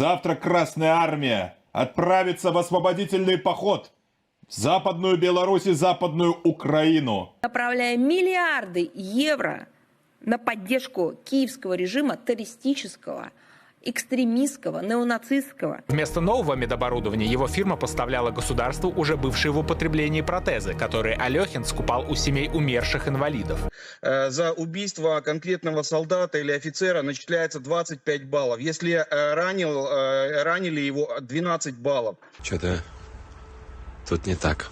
Завтра Красная Армия отправится в освободительный поход в Западную Беларусь и Западную Украину. направляя миллиарды евро на поддержку киевского режима террористического, экстремистского, неонацистского. Вместо нового медоборудования его фирма поставляла государству уже бывшие в употреблении протезы, которые Алехин скупал у семей умерших инвалидов. Э, за убийство конкретного солдата или офицера начисляется 25 баллов. Если э, ранил, э, ранили его 12 баллов. Что-то тут не так.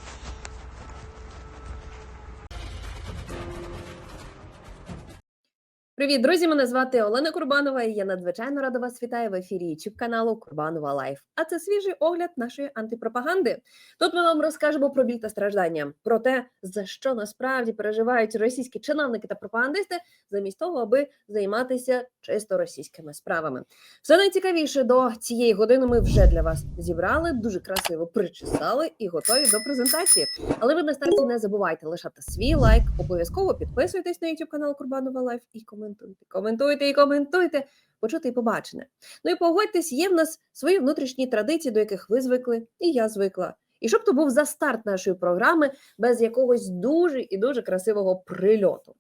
Привіт, друзі! Мене звати Олена Курбанова. і Я надзвичайно рада вас вітаю в ефірі youtube каналу Курбанова Лайф. А це свіжий огляд нашої антипропаганди. Тут ми вам розкажемо про біль та страждання, про те, за що насправді переживають російські чиновники та пропагандисти, замість того, аби займатися чисто російськими справами. Все найцікавіше до цієї години ми вже для вас зібрали, дуже красиво причесали і готові до презентації. Але ви на старті не забувайте лишати свій лайк, обов'язково підписуйтесь на YouTube канал Курбанова Лайф і коментуйте. Коментуйте і коментуйте, почути і побачене. Ну і погодьтесь, є в нас свої внутрішні традиції, до яких ви звикли, і я звикла. І щоб то був за старт нашої програми без якогось дуже і дуже красивого прильоту.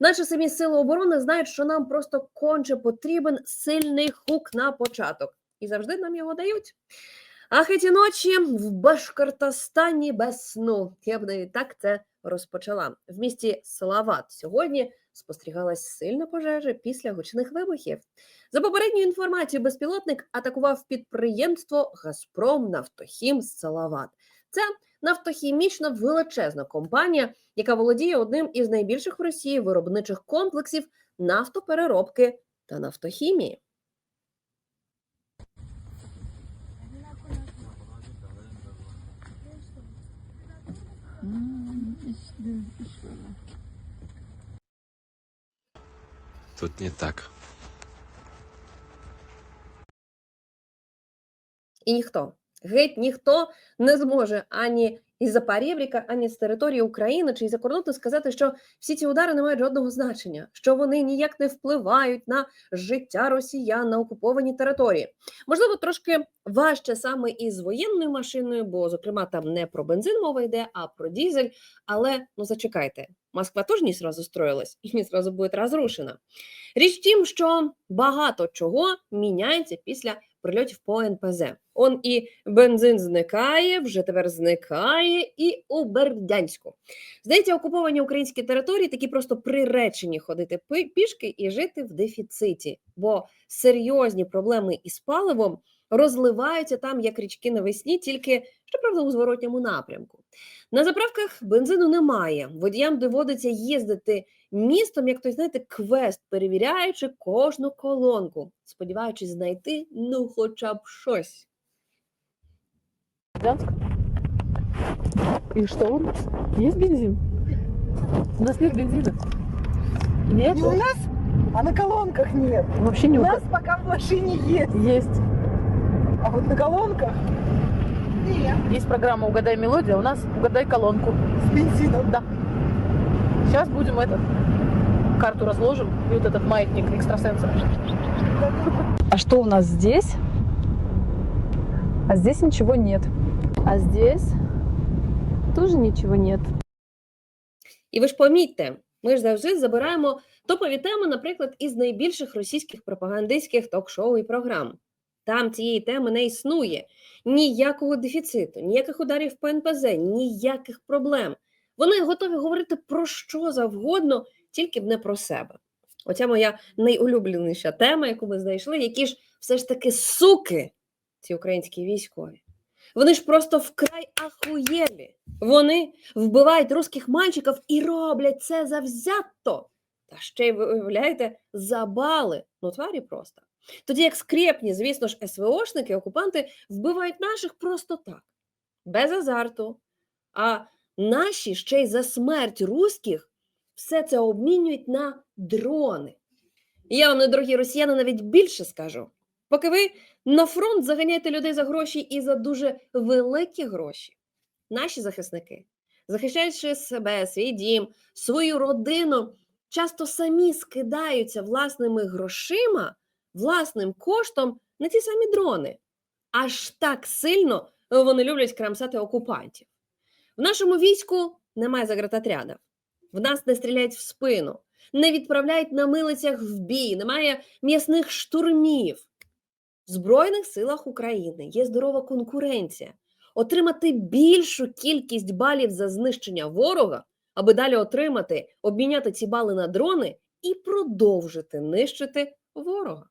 Наші самі сили оборони знають, що нам просто конче потрібен сильний хук на початок, і завжди нам його дають. Ах, ті ночі в Башкортостані без сну. Я б навіть так це розпочала. В місті Салават сьогодні спостерігалась сильна пожежа після гучних вибухів. За попередньою інформацією, безпілотник атакував підприємство Газпром Нафтохім Салават. Це нафтохімічна величезна компанія, яка володіє одним із найбільших в Росії виробничих комплексів нафтопереробки та нафтохімії. Тут не так. І ніхто, геть ніхто не зможе ані із-за Парєвріка, ані з території України чи із-за кордону сказати, що всі ці удари не мають жодного значення, що вони ніяк не впливають на життя росіян на окупованій території. Можливо, трошки важче саме із воєнною машиною, бо, зокрема, там не про бензин мова йде, а про дізель. Але ну зачекайте, Москва теж не сразу строїлась і не сразу буде розрушена. Річ в тім, що багато чого міняється після прильотів по НПЗ. Он і бензин зникає, вже тепер зникає, і у Бердянську. Здається, окуповані українські території такі просто приречені ходити пішки і жити в дефіциті, бо серйозні проблеми із паливом розливаються там як річки навесні, тільки щоправда у зворотньому напрямку. На заправках бензину немає. Водіям доводиться їздити містом, як той, знаєте, квест, перевіряючи кожну колонку, сподіваючись знайти ну хоча б щось. И что у нас? Есть бензин? У нас нет бензина. Нет? Не у нас, а на колонках нет. Вообще У не нас пока в машине есть, Есть. а вот на колонках нет. Есть программа «Угадай мелодию», а у нас «Угадай колонку». С бензином. Да. Сейчас будем этот карту разложим и вот этот маятник экстрасенса. А что у нас здесь? А здесь ничего нет. А здесь тоже ничего нет. І ви ж помітьте, ми ж завжди забираємо топові теми, наприклад, із найбільших російських пропагандистських ток-шоу і програм. Там цієї теми не існує ніякого дефіциту, ніяких ударів по НПЗ, ніяких проблем. Вони готові говорити про що завгодно, тільки б не про себе. Оця моя найулюбленіша тема, яку ми знайшли, які ж все ж таки суки, ці українські військові. Вони ж просто вкрай ахуєлі. Вони вбивають русських мальчиків і роблять це завзято. Та ще й виявляєте, забали. Ну, тварі просто. Тоді як скрепні, звісно ж, СВОшники, окупанти вбивають наших просто так, без азарту. А наші ще й за смерть руських все це обмінюють на дрони. І Я вам, недорогі росіяни, навіть більше скажу. Поки ви на фронт заганяєте людей за гроші і за дуже великі гроші, наші захисники, захищаючи себе, свій дім, свою родину, часто самі скидаються власними грошима, власним коштом на ті самі дрони. Аж так сильно вони люблять крамсати окупантів. В нашому війську немає загратотрядів. В нас не стріляють в спину, не відправляють на милицях в бій, немає м'ясних штурмів. В Збройних силах України є здорова конкуренція. Отримати більшу кількість балів за знищення ворога, аби далі отримати, обміняти ці бали на дрони і продовжити нищити ворога.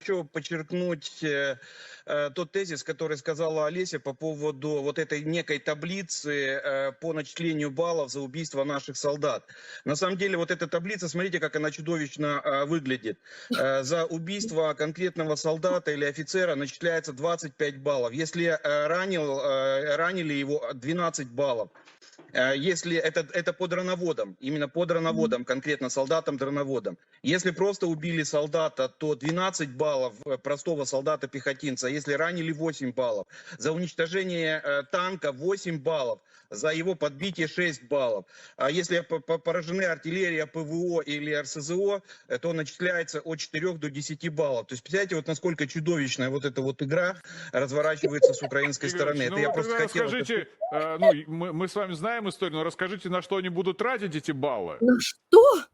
Хочу подчеркнуть э, э, тот тезис, который сказала Олеся по поводу вот этой некой таблицы э, по начислению баллов за убийство наших солдат. На самом деле вот эта таблица, смотрите, как она чудовищно э, выглядит. Э, за убийство конкретного солдата или офицера начисляется 25 баллов. Если э, ранил, э, ранили его 12 баллов. Э, Если это, это по дроноводам, именно по дроноводам, конкретно солдатам-дроноводам. Если просто убили солдата, то 12 баллов э, простого солдата-пехотинца. Если ранили 8 баллов. За уничтожение э, танка 8 баллов. За его подбитие 6 баллов. А если по- по- поражены артиллерия, ПВО или РСЗО, э, то начисляется от 4 до 10 баллов. То есть, представляете, вот насколько чудовищная вот эта вот игра разворачивается с украинской Игорь стороны. Ильич, Это ну, я вы просто хотел... расскажите, э, ну, мы, мы с вами знаем историю, но расскажите, на что они будут тратить эти баллы. На що?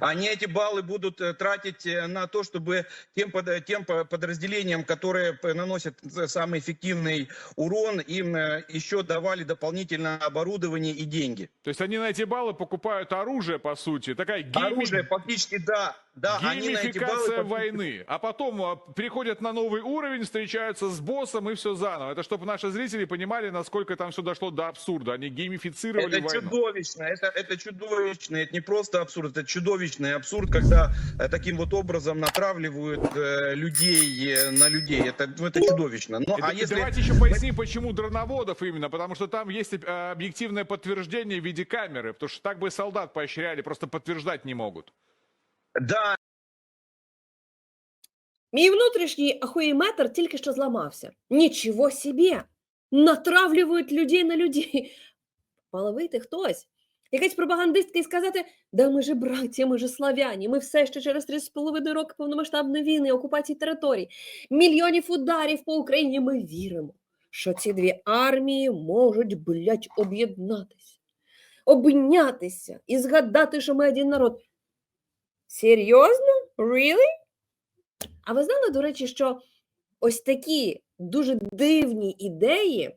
Они эти баллы будут э, тратить э, на то, чтобы тем, под- тем по- подразделениям, которые наносят э, самый эффективный урон, им э, еще давали дополнительное оборудование и деньги. То есть они на эти баллы покупают оружие, по сути. Такая гейми- Оружие фактически, да, да, они геймификация фактически- войны. А потом а, переходят на новый уровень, встречаются с боссом и все заново. Это чтобы наши зрители понимали, насколько там все дошло до абсурда. Они геймифицировали Это войну. чудовищно, это, это чудовищно, это не просто абсурд, это чудовищный абсурд, когда э, таким вот образом натравливают э, людей э, на людей. Это, ну, это чудовищно. Ну, И а если... Давайте еще поясним, почему дроноводов именно. Потому что там есть э, объективное подтверждение в виде камеры. Потому что так бы солдат поощряли, просто подтверждать не могут. Да, Мій внутрішній ахуєметр тільки що зламався. Нічого собі! Натравлюють людей на людей. Мало вийти хтось. Якась пропагандистка і сказати: да ми же браття, ми же славяні, ми все ще через 3,5 роки повномасштабної війни, окупації територій, мільйонів ударів по Україні. Ми віримо, що ці дві армії можуть, блядь, об'єднатися, обнятися і згадати, що ми один народ. Серйозно? Really? А ви знали, до речі, що ось такі дуже дивні ідеї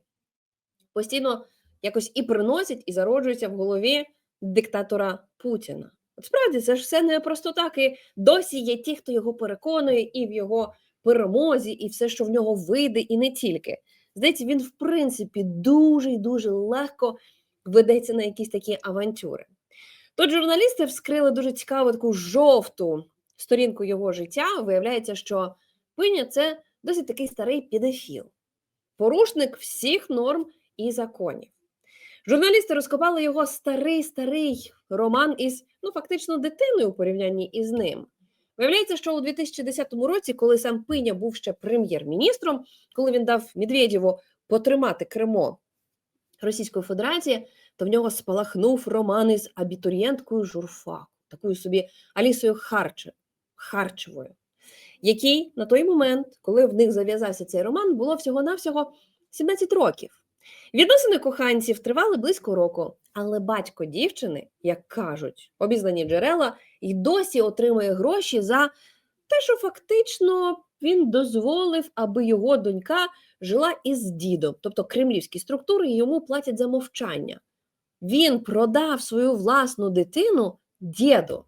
постійно якось і приносять, і зароджуються в голові диктатора Путіна. От справді, це ж все не просто так. І досі є ті, хто його переконує, і в його перемозі, і все, що в нього вийде, і не тільки. Здається, він, в принципі, дуже і дуже легко ведеться на якісь такі авантюри. Тут журналісти вскрили дуже цікаву таку жовту сторінку його життя. Виявляється, що Пиня це досить такий старий педофіл, порушник всіх норм і законів. Журналісти розкопали його старий старий роман із ну фактично дитиною у порівнянні із ним. Виявляється, що у 2010 році, коли сам Пиня був ще прем'єр-міністром, коли він дав Медведєву потримати Кримо Російської Федерації, то в нього спалахнув роман із абітурієнткою журфаку, такою собі Алісою Харче, Харчевою, який на той момент, коли в них зав'язався цей роман, було всього-навсього 17 років. Відносини коханців тривали близько року, але батько дівчини, як кажуть обізнані джерела, й досі отримує гроші за те, що фактично він дозволив, аби його донька жила із дідом, тобто кремлівські структури йому платять за мовчання. Він продав свою власну дитину діду.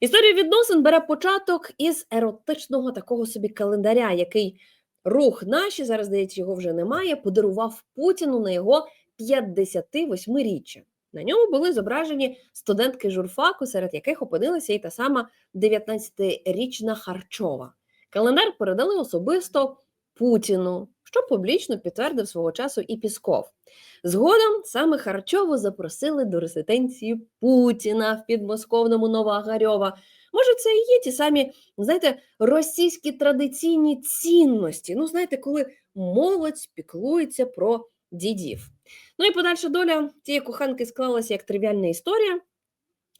Історія відносин бере початок із еротичного такого собі календаря, який рух наші, зараз здається, його вже немає, подарував Путіну на його 58-річчя. На ньому були зображені студентки журфаку, серед яких опинилася і та сама 19-річна Харчова. Календар передали особисто Путіну, що публічно підтвердив свого часу і Пісков. Згодом саме Харчову запросили до резиденції Путіна в підмосковному Новоагарьова. Може, це і є ті самі, знаєте, російські традиційні цінності. Ну, знаєте, коли молодь піклується про дідів. Ну і подальша доля цієї коханки склалася як тривіальна історія.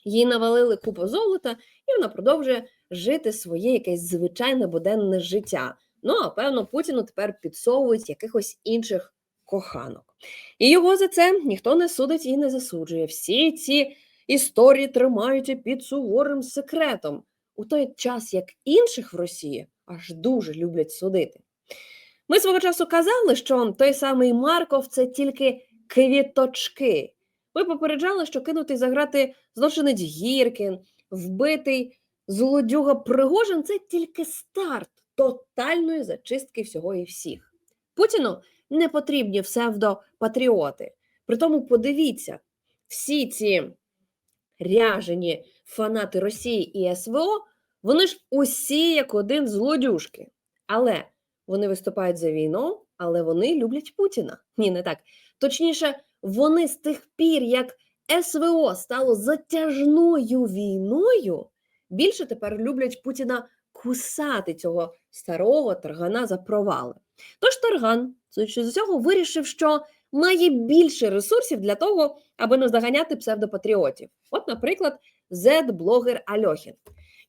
їй навалили купу золота, і вона продовжує жити своє якесь звичайне буденне життя. Ну а певно, Путіну тепер підсовують якихось інших коханок. І його за це ніхто не судить і не засуджує. Всі ці історії тримаються під суворим секретом, у той час як інших в Росії аж дуже люблять судити. Ми свого часу казали, що той самий Марков це тільки квіточки. Ми попереджали, що кинутий заграти злочинець Гіркін, вбитий злодюга Пригожин це тільки старт тотальної зачистки всього і всіх. Путіну не потрібні псевдопатріоти. Притому подивіться, всі ці ряжені фанати Росії і СВО, вони ж усі як один злодюжки. Але вони виступають за війну, але вони люблять Путіна. Ні, не так. Точніше, вони з тих пір, як СВО стало затяжною війною, більше тепер люблять Путіна кусати цього старого таргана за провали. Тож Тарган, судячи з усього, вирішив, що має більше ресурсів для того, аби наздоганяти псевдопатріотів. От, наприклад, зет-блогер Альохін.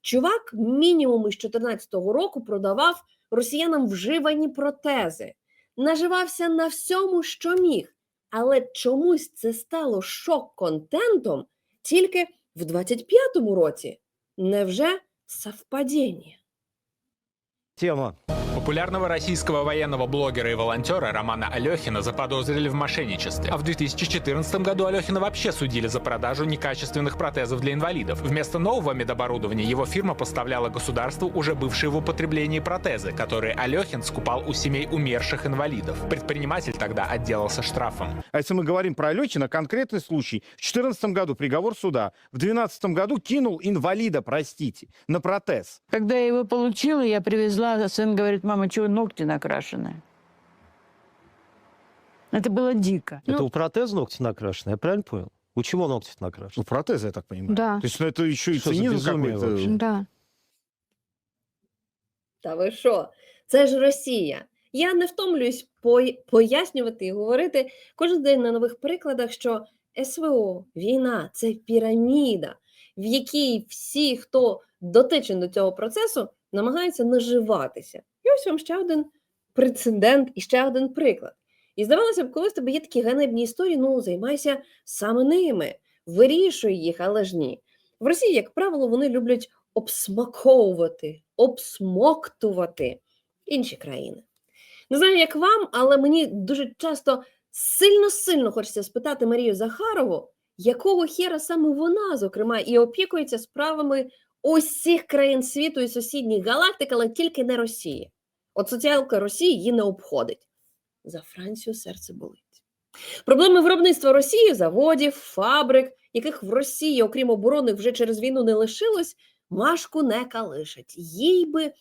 Чувак мінімум із 2014 року продавав росіянам вживані протези, наживався на всьому, що міг. Але чомусь це стало шок-контентом тільки в 25-му році. Невже совпадіння? Тема. Популярного российского военного блогера и волонтера Романа Алехина заподозрили в мошенничестве. А в 2014 году Алехина вообще судили за продажу некачественных протезов для инвалидов. Вместо нового медоборудования его фирма поставляла государству уже бывшие в употреблении протезы, которые Алехин скупал у семей умерших инвалидов. Предприниматель тогда отделался штрафом. А если мы говорим про Алехина, конкретный случай. В 2014 году приговор суда. В 2012 году кинул инвалида, простите, на протез. Когда я его получила, я привезла, сын говорит, мама, чего ногти накрашены? Это было дико. Это Ну, у протеза ногти накрашены, я правильно понял? У чего ногти У накрашены? протеза, я так понимаю. Да. То есть ну, это еще и Что за цинизм безумие какой-то. вообще? Да. Та ви що? Це ж Росія. Я не втомлююсь пой- пояснювати і говорити кожен день на нових прикладах, що СВО, війна це піраміда, в якій всі, хто дотичен до цього процесу, намагаються наживатися. І ось вам ще один прецедент і ще один приклад. І здавалося б, коли в тебе є такі ганебні історії, ну займайся саме ними, вирішуй їх, але ж ні. В Росії, як правило, вони люблять обсмаковувати, обсмоктувати інші країни. Не знаю, як вам, але мені дуже часто сильно-сильно хочеться спитати Марію Захарову, якого хера саме вона, зокрема, і опікується справами усіх країн світу і сусідніх галактик, але тільки не Росії. От соціалка Росії її не обходить. За Францію серце болить. Проблеми виробництва Росії, заводів, фабрик, яких в Росії, окрім оборонних, вже через війну не лишилось, Машку не калишать. Їй би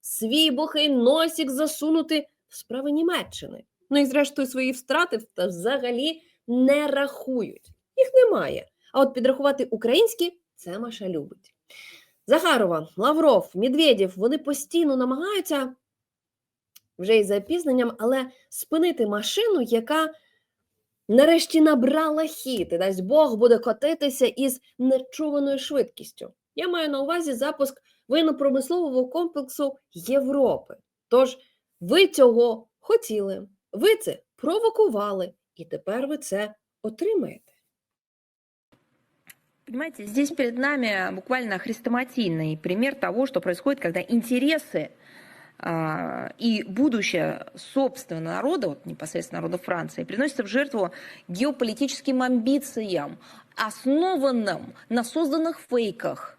свій бухий носік засунути в справи Німеччини. Ну і зрештою свої втрати та взагалі не рахують. Їх немає. А от підрахувати українські це Маша любить. Захарова, Лавров, Медведєв, вони постійно намагаються вже із запізненням, але спинити машину, яка нарешті набрала хід, і дасть Бог буде котитися із нечуваною швидкістю. Я маю на увазі запуск воєнно-промислового комплексу Європи. Тож ви цього хотіли, ви це провокували, і тепер ви це отримаєте. Понимаете, здесь перед нами буквально хрестоматийный пример того, что происходит, когда интересы а, и будущее собственного народа, вот непосредственно народа Франции, приносятся в жертву геополитическим амбициям, основанным на созданных фейках.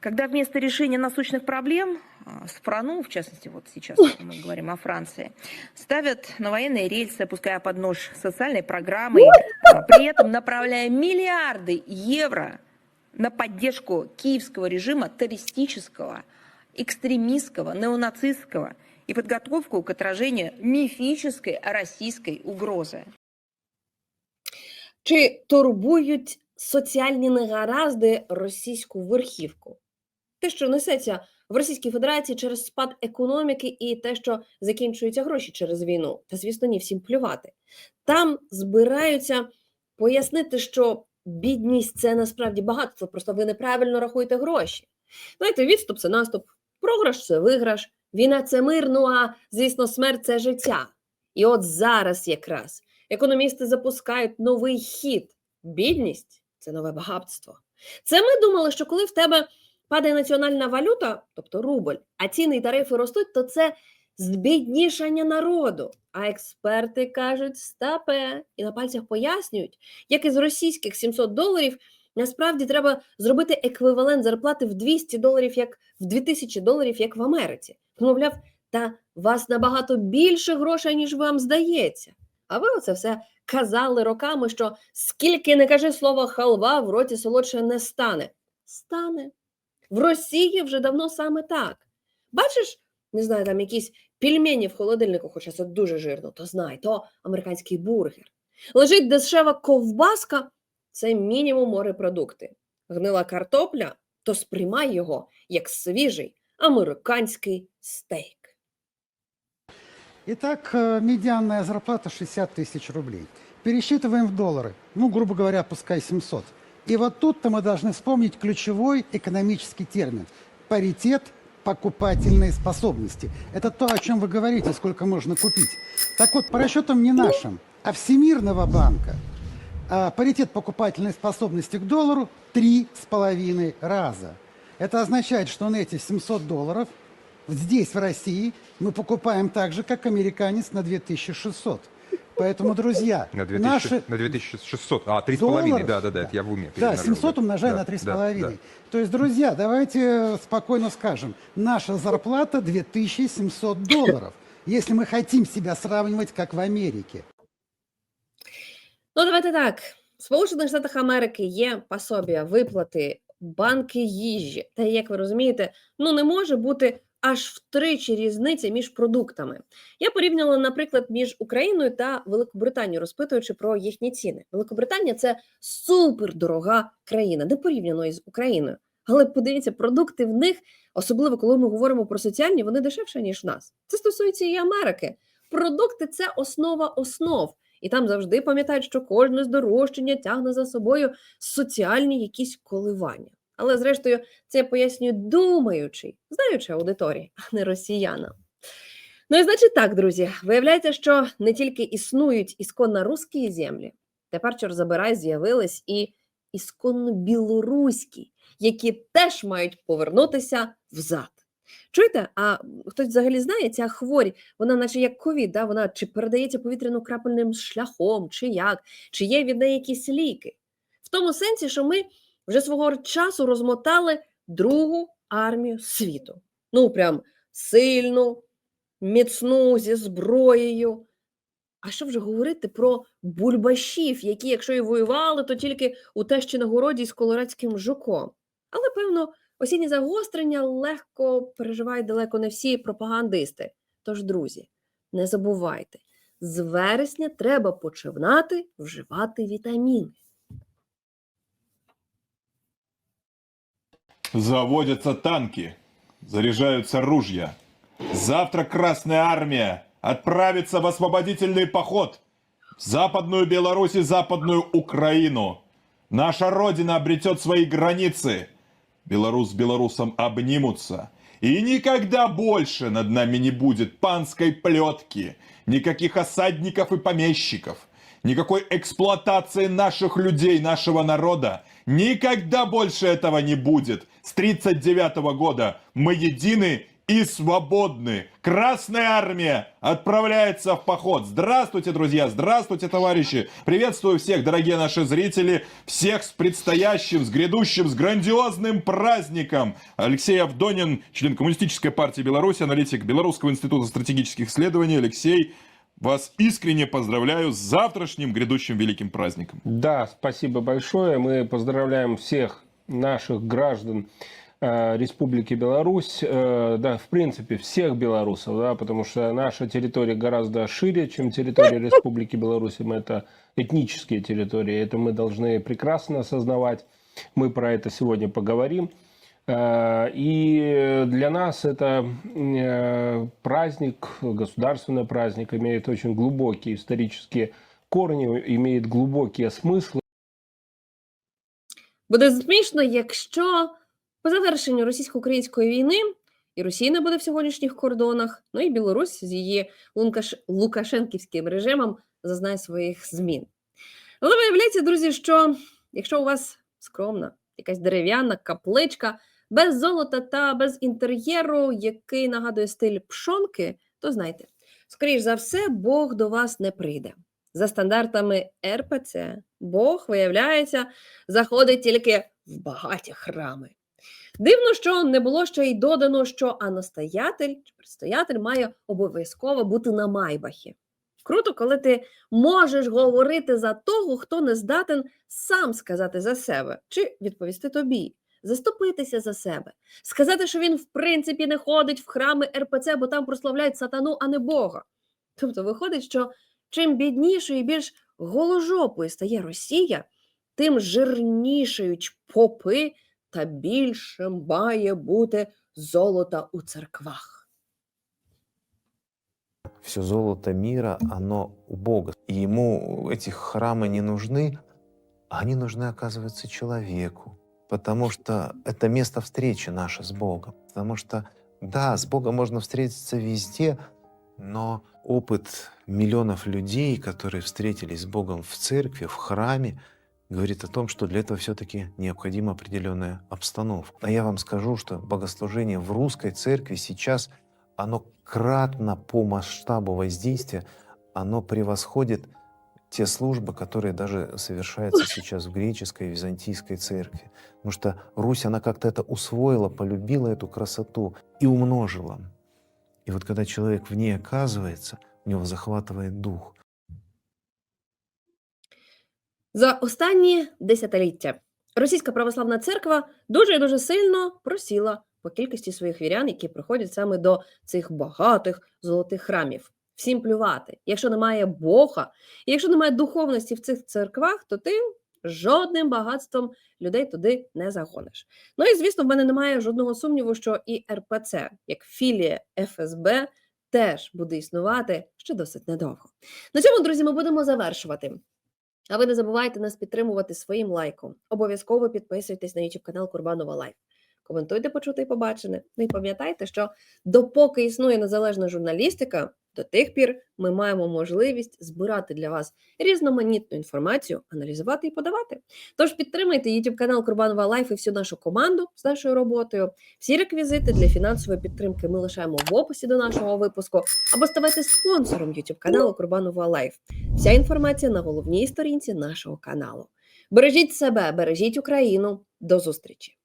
Когда вместо решения насущных проблем страну, в частности, вот сейчас мы говорим о Франции, ставят на военные рельсы, опуская под нож социальной программы, а, при этом направляя миллиарды евро на поддержку киевского режима террористического, экстремистского, неонацистского и подготовку к отражению мифической российской угрозы. Чи турбують соціальні негаразди російську верхівку? Те, що несеться в Російській Федерації через спад економіки і те, що закінчуються гроші через війну, та звісно, ні всім плювати. Там збираються пояснити, що бідність це насправді багатство, просто ви неправильно рахуєте гроші. Знаєте, відступ це наступ, програш це виграш, війна це мир, ну а звісно, смерть це життя. І от зараз якраз економісти запускають новий хід. Бідність це нове багатство. Це ми думали, що коли в тебе падає національна валюта, тобто рубль, а ціни і тарифи ростуть, то це збіднішання народу. А експерти кажуть стапе і на пальцях пояснюють, як із російських 700 доларів насправді треба зробити еквівалент зарплати в 200 доларів, як в 2000 доларів, як в Америці. Мовляв, та вас набагато більше грошей, ніж вам здається. А ви оце все казали роками, що скільки не кажи слово халва, в роті солодше не стане. Стане. В Росії вже давно саме так. Бачиш, не знаю, там якісь пельмені в холодильнику, хоча це дуже жирно, то знай, то американський бургер. Лежить дешева ковбаска, це мінімум морепродукти. Гнила картопля, то сприймай його як свіжий американський стейк. Итак, э, медианная зарплата 60 тысяч рублей. Пересчитываем в доллары. Ну, грубо говоря, пускай 700. И вот тут-то мы должны вспомнить ключевой экономический термин – паритет покупательной способности. Это то, о чем вы говорите, сколько можно купить. Так вот, по расчетам не нашим, а Всемирного банка, а, паритет покупательной способности к доллару три с половиной раза. Это означает, что на эти 700 долларов здесь, в России, мы покупаем так же, как американец на 2600. Поэтому, друзья, На 2000, наши на 2600, а, 3,5, долларов, да, да, да, это я в уме. Да, перемножил, 700 умножаем Да, на да, 3,5. да. То есть, друзья, давайте спокойно скажем, наша зарплата 2700 долларов, если мы хотим себя сравнивать как в Америке. Ну, давайте так. В Сполучених Штатах Америки є пособія, виплати, банки їжі. Та як ви розумієте, ну не може бути аж втричі різниця між продуктами. Я порівняла, наприклад, між Україною та Великобританією, розпитуючи про їхні ціни. Великобританія це супердорога країна, не порівняно із Україною. Але подивіться, продукти в них, особливо коли ми говоримо про соціальні, вони дешевші, ніж в нас. Це стосується і Америки. Продукти це основа основ. І там завжди пам'ятають, що кожне здорожчання тягне за собою соціальні якісь коливання. Але зрештою, це я пояснюю думаючи, знаючи аудиторії, а не росіянам. Ну і значить так, друзі, виявляється, що не тільки існують ісконно русські землі, тепер чор забирай, з'явились і ісконно білоруські, які теж мають повернутися взад. Чуєте, а хтось взагалі знає, ця хворь, вона наче як ковід, да? вона чи передається повітряно-крапельним шляхом, чи як, чи є від неї якісь ліки. В тому сенсі, що ми вже свого часу розмотали другу армію світу. Ну, прям сильну, міцну зі зброєю. А що вже говорити про бульбашів, які, якщо і воювали, то тільки у тещі на городі з колорадським жуком. Але, певно, осінні загострення легко переживають далеко не всі пропагандисти. Тож, друзі, не забувайте, з вересня треба починати вживати вітаміни. Заводятся танки, заряжаются ружья. Завтра Красная Армия отправится в освободительный поход в Западную Беларусь и Западную Украину. Наша Родина обретет свои границы. Белорус с белорусом обнимутся. И никогда больше над нами не будет панской плетки, никаких осадников и помещиков, никакой эксплуатации наших людей, нашего народа. Никогда больше этого не будет. С 39 года мы едины и свободны. Красная армия отправляется в поход. Здравствуйте, друзья, здравствуйте, товарищи. Приветствую всех, дорогие наши зрители, всех с предстоящим, с грядущим, с грандиозным праздником. Алексей Авдонин, член Коммунистической партии Беларуси, аналитик Белорусского института стратегических исследований. Алексей, вас искренне поздравляю с завтрашним грядущим великим праздником. Да, спасибо большое. Мы поздравляем всех наших граждан э, Республики Беларусь, э, да, в принципе, всех белорусов, да, потому что наша территория гораздо шире, чем территория Республики Беларусь. Мы это этнические территории, это мы должны прекрасно осознавать. Мы про это сегодня поговорим. Э, И для нас это праздник, государственный праздник, имеет очень глубокие исторические корни, имеет глубокие смыслы. Буде смішно, якщо по завершенню російсько-української війни і Росія не буде в сьогоднішніх кордонах, ну і Білорусь з її лукашенківським режимом зазнає своїх змін. Але виявляється, друзі, що якщо у вас скромна, якась дерев'яна капличка без золота та без інтер'єру, який нагадує стиль пшонки, то знайте, скоріш за все, Бог до вас не прийде. За стандартами РПЦ, Бог, виявляється, заходить тільки в багаті храми. Дивно, що не було ще й додано, що анастоятель чи предстоятель має обов'язково бути на майбахі. Круто, коли ти можеш говорити за того, хто не здатен сам сказати за себе чи відповісти тобі, заступитися за себе, сказати, що він в принципі не ходить в храми РПЦ, бо там прославляють сатану, а не Бога. Тобто виходить, що чим біднішою і більш голожопою стає Росія, тим жирнішають попи та більше має бути золота у церквах. Все золото мира, оно у Бога. И ему эти храмы не нужны, а они нужны, оказывается, человеку. Потому что это место встречи наше с Богом. Потому что, да, с Богом можно встретиться везде, но опыт миллионов людей, которые встретились с Богом в церкви, в храме, говорит о том, что для этого все-таки необходима определенная обстановка. А я вам скажу, что богослужение в русской церкви сейчас, оно кратно по масштабу воздействия, оно превосходит те службы, которые даже совершаются сейчас в греческой и византийской церкви. Потому что Русь, она как-то это усвоила, полюбила эту красоту и умножила. И вот когда человек в ней оказывается, у него захватывает дух. За останні десятиліття Російська православна церква дуже і дуже сильно просіла по кількості своїх вірян, які приходять саме до цих багатих золотих храмів. Всім плювати. Якщо немає Бога, якщо немає духовності в цих церквах, то ти жодним багатством людей туди не загониш. Ну і звісно, в мене немає жодного сумніву, що і РПЦ, як філія ФСБ, теж буде існувати ще досить недовго. На цьому, друзі, ми будемо завершувати. А ви не забувайте нас підтримувати своїм лайком. Обов'язково підписуйтесь на YouTube канал Курбанова Лайф. Коментуйте, почути і побачене. Ну і пам'ятайте, що допоки існує незалежна журналістика, до тих пір ми маємо можливість збирати для вас різноманітну інформацію, аналізувати і подавати. Тож підтримайте YouTube канал Курбанова Лайф і всю нашу команду з нашою роботою. Всі реквізити для фінансової підтримки ми лишаємо в описі до нашого випуску або ставайте спонсором YouTube каналу Курбанова Лайф. Вся інформація на головній сторінці нашого каналу. Бережіть себе, бережіть Україну. До зустрічі!